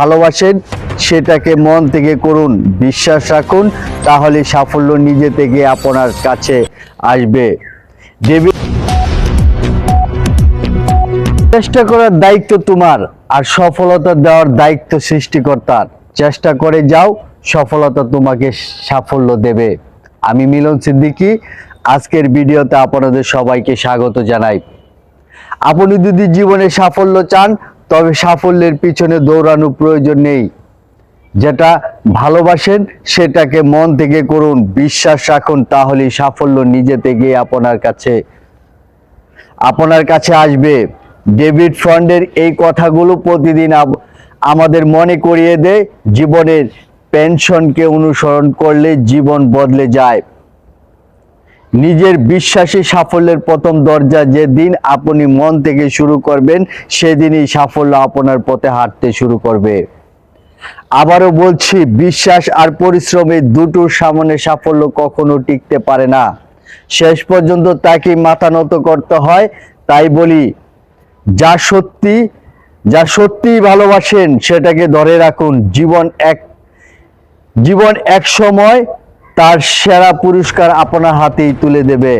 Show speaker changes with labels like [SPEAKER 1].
[SPEAKER 1] ভালোবাসেন, সেটাকে মন থেকে করুন, বিশ্বাস রাখুন, তাহলে সাফল্য নিজে থেকে আপনার কাছে আসবে। চেষ্টা করার দায়িত্ব তোমার আর সফলতা দেওয়ার দায়িত্ব সৃষ্টিকর্তার। চেষ্টা করে যাও, সফলতা তোমাকে সাফল্য দেবে। আমি মিলন সিদ্দিকী, আজকের ভিডিওতে আপনাদের সবাইকে স্বাগত জানাই। আপনি যদি জীবনে সাফল্য চান তবে সাফল্যের পিছনে দৌড়ানো প্রয়োজন নেই। যেটা ভালোবাসেন, সেটাকে মন থেকে করুন। বিশ্বাস রাখুন তাহলে সাফল্য নিজে থেকে আপনার কাছে আপনার কাছে আসবে। ডেভিড ফ্রন্ডের এই কথাগুলো প্রতিদিন আমাদের মনে করিয়ে দেয়। জীবনের পেনশনকে অনুসরণ করলে জীবন বদলে যায়। নিজের বিশ্বাসী সাফল্যের প্রথম দরজা যেদিন আপনি মন থেকে শুরু করবেন, সেদিনই সাফল্য আপনার পথে হাঁটতে শুরু করবে। আবারও বলছি, বিশ্বাস আর পরিশ্রমের দুটোর সামনে সাফল্য কখনো টিকতে পারে না। শেষ পর্যন্ত তাকে মাথা নত করতে হয়, তাই বলি, যা সত্যি যা সত্যি ভালোবাসেন, সেটাকে ধরে রাখুন। জীবন এক জীবন এক সময় তার সেরা পুরস্কার আপনার হাতেই তুলে দেবে।